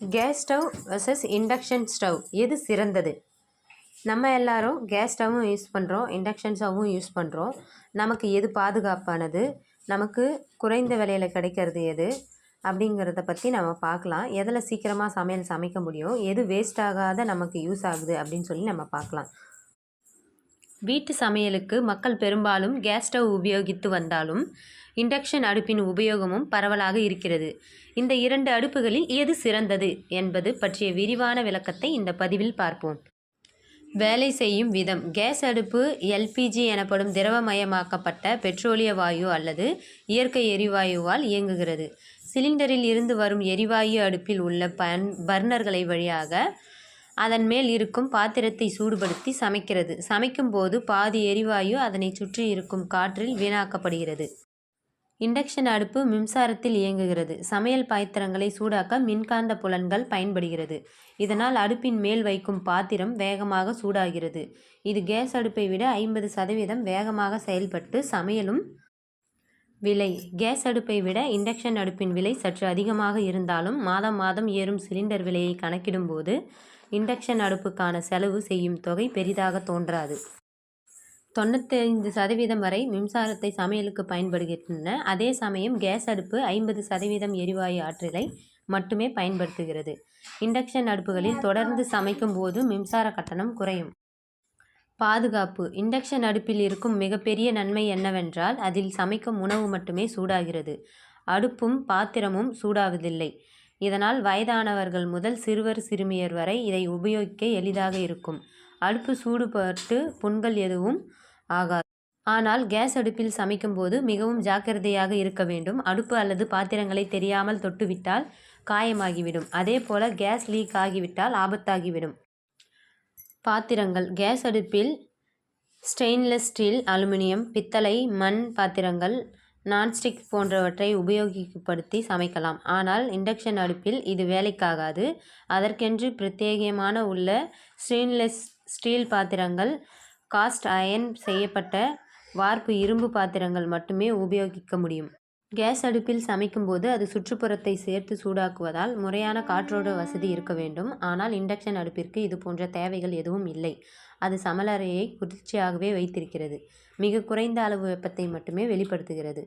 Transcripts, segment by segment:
Gas stove versus induction stove எது சிறந்தது? நம்ம எல்லாரும் கேஸ் ஸ்டவ்வும் யூஸ் பண்ணுறோம் இண்டக்ஷன் ஸ்டவ்வும் யூஸ் பண்ணுறோம் நமக்கு எது பாதுகாப்பானது? நமக்கு குறைந்த விலையில் கிடைக்கிறது எது? அப்படிங்கிறத பற்றி நம்ம பார்க்கலாம். எதில் சீக்கிரமாக சமையல் சமைக்க முடியும்? எது வேஸ்ட் ஆகாத நமக்கு யூஸ் ஆகுது அப்படின்னு சொல்லி நம்ம பார்க்கலாம். வீட்டு சமையலுக்கு மக்கள் பெரும்பாலும் கேஸ் ஸ்டவ் உபயோகித்து வந்தாலும் இண்டக்ஷன் அடுப்பின் உபயோகமும் பரவலாக இருக்கிறது. இந்த இரண்டு அடுப்புகளில் எது சிறந்தது என்பது பற்றிய விரிவான விளக்கத்தை இந்த பதிவில் பார்ப்போம். வேலை செய்யும் விதம். கேஸ் அடுப்பு எல்பிஜி எனப்படும் திரவமயமாக்கப்பட்ட பெட்ரோலிய வாயு அல்லது இயற்கை எரிவாயுவால் இயங்குகிறது. சிலிண்டரில் இருந்து வரும் எரிவாயு அடுப்பில் உள்ள பன் பர்னர்களை வழியாக அதன் மேல் இருக்கும் பாத்திரத்தை சூடுபடுத்தி சமைக்கிறது. சமைக்கும்போது பாதி எரிவாயு அதனை சுற்றி இருக்கும் காற்றில் வீணாக்கப்படுகிறது. இண்டக்ஷன் அடுப்பு மின்சாரத்தில் இயங்குகிறது. சமையல் பாத்திரங்களை சூடாக்க மின்காந்த புலன்கள் பயன்படுகிறது. இதனால் அடுப்பின் மேல் வைக்கும் பாத்திரம் வேகமாக சூடாகிறது. இது கேஸ் அடுப்பை விட ஐம்பது சதவீதம் வேகமாக செயல்பட்டு சமையலும் விலை. கேஸ் அடுப்பை விட இண்டக்ஷன் அடுப்பின் விலை சற்று அதிகமாக இருந்தாலும் மாதம் மாதம் ஏறும் சிலிண்டர் விலையை கணக்கிடும்போது இண்டக்ஷன் அடுப்புக்கான செலவு செய்யும் தொகை பெரிதாக தோன்றாது. தொண்ணூத்தைந்து சதவீதம் வரை மின்சாரத்தை சமையலுக்கு பயன்படுகின்றன. அதே சமயம் கேஸ் அடுப்பு ஐம்பது சதவீதம் எரிவாயு ஆற்றலை மட்டுமே பயன்படுத்துகிறது. இண்டக்ஷன் அடுப்புகளில் தொடர்ந்து சமைக்கும் போது மின்சார கட்டணம் குறையும். பாதுகாப்பு. இண்டக்ஷன் அடுப்பில் இருக்கும் மிகப்பெரிய நன்மை என்னவென்றால் அதில் சமைக்கும் உணவு மட்டுமே சூடாகிறது. அடுப்பும் பாத்திரமும் சூடாவதில்லை. இதனால் வயதானவர்கள் முதல் சிறுவர் சிறுமியர் வரை இதை உபயோகிக்க எளிதாக இருக்கும். அடுப்பு சூடுபட்டு புண்கள் எதுவும் ஆகாது. ஆனால் கேஸ் அடுப்பில் சமைக்கும்போது மிகவும் ஜாக்கிரதையாக இருக்க வேண்டும். அடுப்பு அல்லது பாத்திரங்களை தெரியாமல் தொட்டுவிட்டால் காயமாகிவிடும். அதே போல கேஸ் லீக் ஆகிவிட்டால் ஆபத்தாகிவிடும். பாத்திரங்கள். கேஸ் அடுப்பில் ஸ்டெயின்லெஸ் ஸ்டீல் அலுமினியம் பித்தளை மண் பாத்திரங்கள் நான்ஸ்டிக் போன்றவற்றை உபயோகப்படுத்தி சமைக்கலாம். ஆனால் இண்டக்ஷன் அடுப்பில் இது வேலைக்காகாது. அதற்கென்று பிரத்யேகமான உள்ள ஸ்டெயின்லெஸ் ஸ்டீல் பாத்திரங்கள் காஸ்ட் அயன் செய்யப்பட்ட வார்ப்பு இரும்பு பாத்திரங்கள் மட்டுமே உபயோகிக்க முடியும். கேஸ் அடுப்பில் சமைக்கும்போது அது சுற்றுப்புறத்தை சேர்த்து சூடாக்குவதால் முறையான காற்றோட வசதி இருக்க வேண்டும். ஆனால் இண்டக்ஷன் அடுப்பிற்கு இது போன்ற தேவைகள் எதுவும் இல்லை. அது சமலறையை குளிர்ச்சியாகவே வைத்திருக்கிறது. மிக குறைந்த அளவு வெப்பத்தை மட்டுமே வெளிப்படுத்துகிறது.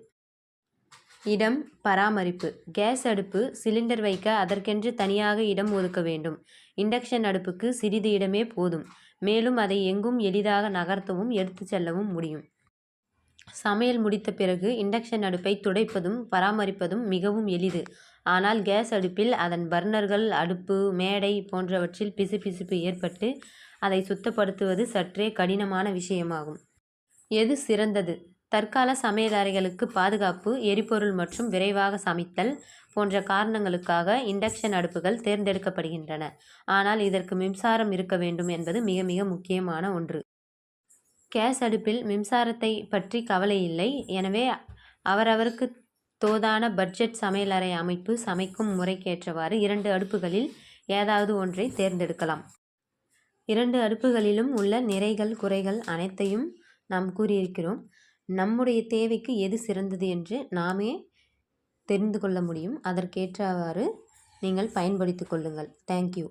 இடம் பராமரிப்பு. கேஸ் அடுப்பு சிலிண்டர் வைக்க அதற்கென்று தனியாக இடம் ஒதுக்க வேண்டும். இண்டக்ஷன் அடுப்புக்கு சிறிது இடமே போதும். மேலும் அதை எங்கும் எளிதாக நகர்த்தவும் எடுத்து செல்லவும் முடியும். சமையல் முடித்த பிறகு இண்டக்ஷன் அடுப்பை துடைப்பதும் பராமரிப்பதும் மிகவும் எளிது. ஆனால் கேஸ் அடுப்பில் அதன் பர்னர்கள் அடுப்பு மேடை போன்றவற்றில் பிசுபிசுப்பு ஏற்பட்டு அதை சுத்தப்படுத்துவது சற்றே கடினமான விஷயமாகும். எது சிறந்தது? தற்கால சமையலறைகளுக்கு பாதுகாப்பு எரிபொருள் மற்றும் விரைவாக சமைத்தல் போன்ற காரணங்களுக்காக இண்டக்ஷன் அடுப்புகள் தேர்ந்தெடுக்கப்படுகின்றன. ஆனால் இதற்கு மின்சாரம் இருக்க வேண்டும் என்பது மிக மிக முக்கியமான ஒன்று. கேஸ் அடுப்பில் மின்சாரத்தை பற்றி கவலை இல்லை. எனவே அவரவருக்கு தோதான பட்ஜெட் சமையலறை அமைப்பு சமைக்கும் முறைக்கேற்றவாறு இரண்டு அடுப்புகளில் ஏதாவது ஒன்றை தேர்ந்தெடுக்கலாம். இரண்டு அடுப்புகளிலும் உள்ள நிறைகள் குறைகள் அனைத்தையும் நாம் கூறியிருக்கிறோம். நம்முடைய தேவைக்கு எது சிறந்தது என்று நாமே தெரிந்து கொள்ள முடியும். அதற்கேற்றவாறு நீங்கள் பயன்படுத்தி கொள்ளுங்கள். தேங்க்யூ